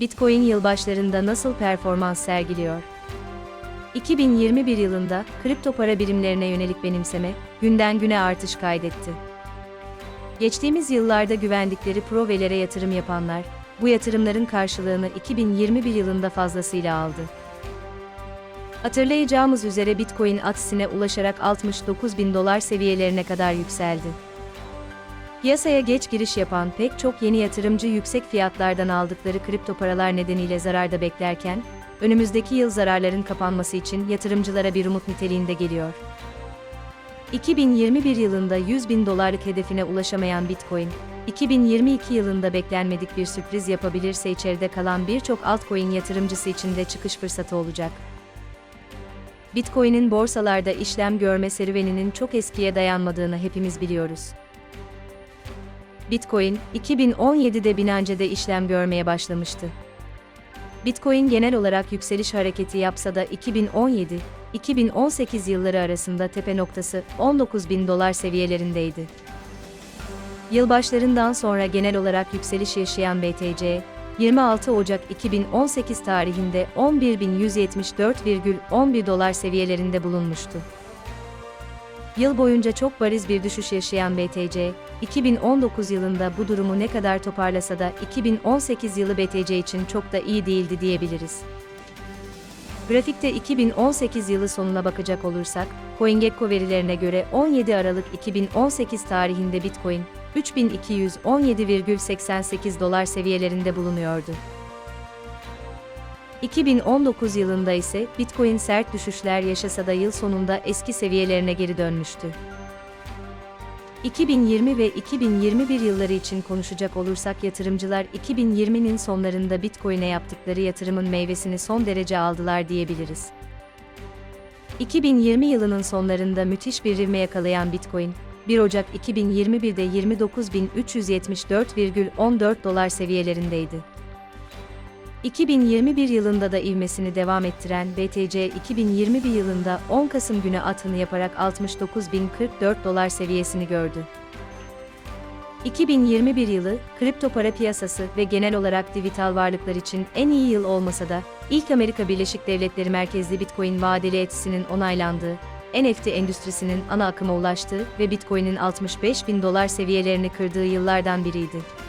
Bitcoin yılbaşlarında nasıl performans sergiliyor? 2021 yılında kripto para birimlerine yönelik benimseme günden güne artış kaydetti. Geçtiğimiz yıllarda güvendikleri provelere yatırım yapanlar, bu yatırımların karşılığını 2021 yılında fazlasıyla aldı. Hatırlayacağımız üzere Bitcoin atsine ulaşarak 69 bin dolar seviyelerine kadar yükseldi. Piyasaya geç giriş yapan pek çok yeni yatırımcı yüksek fiyatlardan aldıkları kripto paralar nedeniyle zararda beklerken, önümüzdeki yıl zararların kapanması için yatırımcılara bir umut niteliğinde geliyor. 2021 yılında 100 bin dolarlık hedefine ulaşamayan Bitcoin, 2022 yılında beklenmedik bir sürpriz yapabilirse içeride kalan birçok altcoin yatırımcısı için de çıkış fırsatı olacak. Bitcoin'in borsalarda işlem görme serüveninin çok eskiye dayanmadığını hepimiz biliyoruz. Bitcoin, 2017'de Binance'de işlem görmeye başlamıştı. Bitcoin genel olarak yükseliş hareketi yapsa da 2017-2018 yılları arasında tepe noktası 19 bin dolar seviyelerindeydi. Yılbaşlarından sonra genel olarak yükseliş yaşayan BTC, 26 Ocak 2018 tarihinde 11.174,11 dolar seviyelerinde bulunmuştu. Yıl boyunca çok bariz bir düşüş yaşayan BTC, 2019 yılında bu durumu ne kadar toparlasa da 2018 yılı BTC için çok da iyi değildi diyebiliriz. Grafikte 2018 yılı sonuna bakacak olursak, CoinGecko verilerine göre 17 Aralık 2018 tarihinde Bitcoin, 3217,88 dolar seviyelerinde bulunuyordu. 2019 yılında ise Bitcoin sert düşüşler yaşasa da yıl sonunda eski seviyelerine geri dönmüştü. 2020 ve 2021 yılları için konuşacak olursak yatırımcılar 2020'nin sonlarında Bitcoin'e yaptıkları yatırımın meyvesini son derece aldılar diyebiliriz. 2020 yılının sonlarında müthiş bir ivme yakalayan Bitcoin, 1 Ocak 2021'de 29.374,14 dolar seviyelerindeydi. 2021 yılında da ivmesini devam ettiren BTC 2021 yılında 10 Kasım günü atını yaparak 69.044 dolar seviyesini gördü. 2021 yılı, kripto para piyasası ve genel olarak dijital varlıklar için en iyi yıl olmasa da, ilk Amerika Birleşik Devletleri merkezli Bitcoin vadeli etisinin onaylandığı, NFT endüstrisinin ana akıma ulaştığı ve Bitcoin'in 65 bin dolar seviyelerini kırdığı yıllardan biriydi.